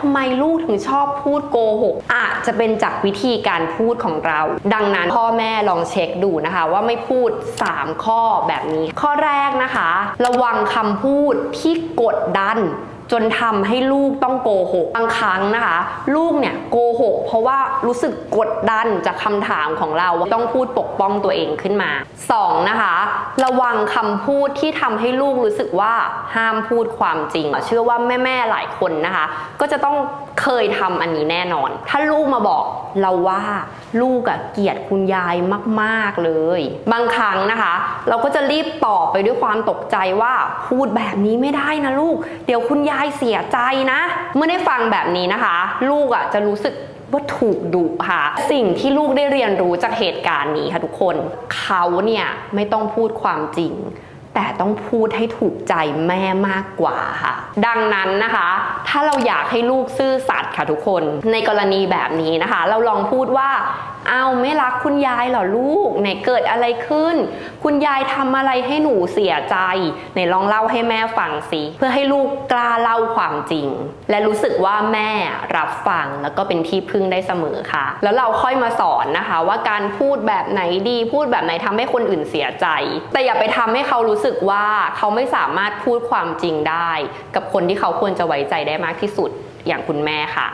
ทำไมลูกถึงชอบพูดโกหกอาจจะเป็นจากวิธีการพูดของเรา ดังนั้นพ่อแม่ลองเช็คดูนะคะ ว่าไม่พูด 3 ข้อแบบนี้ ข้อแรกนะคะ ระวังคำพูดที่กดดัน จนทำให้ลูกต้องโกหกบางครั้งนะคะ ลูกเนี่ยโกหก เพราะว่ารู้สึกกดดันจากคำถามของเราต้องพูดปกป้องตัวเองขึ้นมาสองนะคะ ระวังคำพูดที่ทำให้ลูกรู้สึกว่าห้ามพูดความจริง เชื่อว่าแม่ๆหลายคนนะคะ ก็จะต้องเคยทำอันนี้แน่นอน ถ้าลูกมาบอกเราว่าลูกอะเกลียดคุณยายมากๆเลย บางครั้งนะคะ เราก็จะรีบตอบไปด้วยความตกใจว่าพูดแบบนี้ไม่ได้นะลูก เดี๋ยวคุณยายเสียใจนะ เมื่อได้ฟังแบบนี้นะคะ ลูกอะจะรู้สึกว่าถูกดุค่ะ สิ่งที่ลูกได้เรียนรู้จากเหตุการณ์นี้ค่ะทุกคน เขาเนี่ยไม่ต้องพูดความจริง แต่ต้องพูดให้ถูกใจแม่มากกว่าค่ะ ดังนั้นนะคะ ถ้าเราอยากให้ลูกซื่อสัตย์ค่ะทุกคน ในกรณีแบบนี้นะคะ เราลองพูดว่าเอาไม่รักคุณยายเหรอลูกไหนเกิดอะไรขึ้น คุณยายทำอะไรให้หนูเสียใจไหนลองเล่าให้แม่ฟังสิเพื่อให้ลูกกล้าเล่าความจริง และรู้สึกว่าแม่รับฟังแล้วก็เป็นที่พึ่งได้เสมอค่ะ แล้วเราค่อยมาสอนนะคะ ว่าการพูดแบบไหนดี พูดแบบไหนทำให้คนอื่นเสียใจ แต่อย่าไปทำให้เขารู้สึกว่าเขาไม่สามารถพูดความจริงได้ กับคนที่เขาควรจะไว้ใจได้มากที่สุดอย่างคุณแม่ค่ะ